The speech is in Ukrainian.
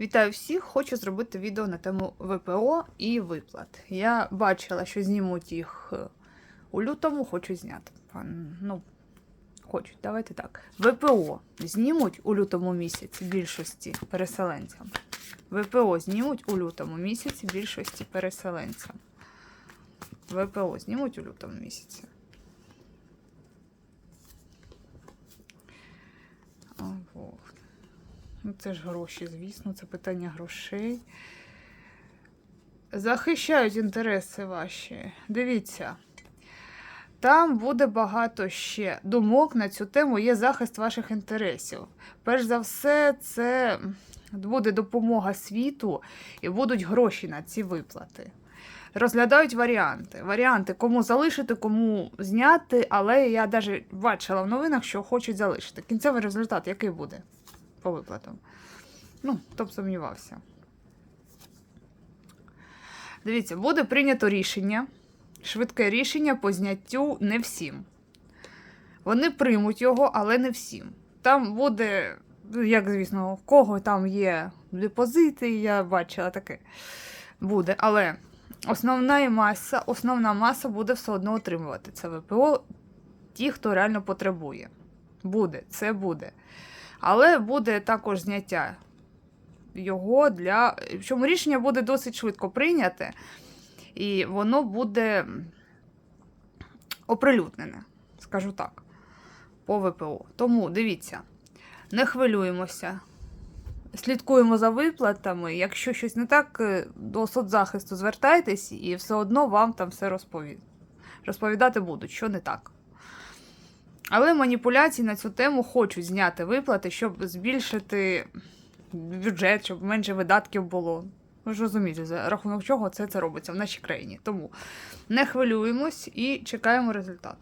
Вітаю всіх! Хочу зробити відео на тему ВПО і виплат. Я бачила, що знімуть їх е, у лютому, хочу зняти. Ну, хочуть, давайте так. ВПО знімуть у лютому місяці більшості переселенцям. ВПО знімуть у лютому місяці більшості переселенцям. ВПО знімуть у лютому місяці. Ну, це ж гроші, звісно, це питання грошей. Захищають інтереси ваші. Дивіться. Там буде багато ще думок на цю тему, є захист ваших інтересів. Перш за все, це буде допомога світу і будуть гроші на ці виплати. Розглядають варіанти. Варіанти, кому залишити, кому зняти, але я навіть бачила в новинах, що хочуть залишити. Кінцевий результат який буде? По виплатам. Ну, хто б сумнівався. Дивіться, буде прийнято рішення, швидке рішення по зняттю не всім. Вони приймуть його, але не всім. Там буде, ну, як звісно, в кого там є депозити, я бачила таке. Буде. Але основна маса, основна маса буде все одно отримувати це ВПО, ті, хто реально потребує. Буде, це буде. Але буде також зняття його для. Причому рішення буде досить швидко прийняте, і воно буде оприлюднене, скажу так, по ВПО. Тому дивіться, не хвилюємося. Слідкуємо за виплатами. Якщо щось не так, е, до соцзахисту звертайтесь, і все одно вам там все розпові... розповідати будуть, що не так. Але маніпуляції на цю тему хочуть зняти виплати, щоб збільшити бюджет, щоб менше видатків було. Ви ж розумієте, за рахунок чого це, це робиться в нашій країні. Тому не хвилюємось і чекаємо результат.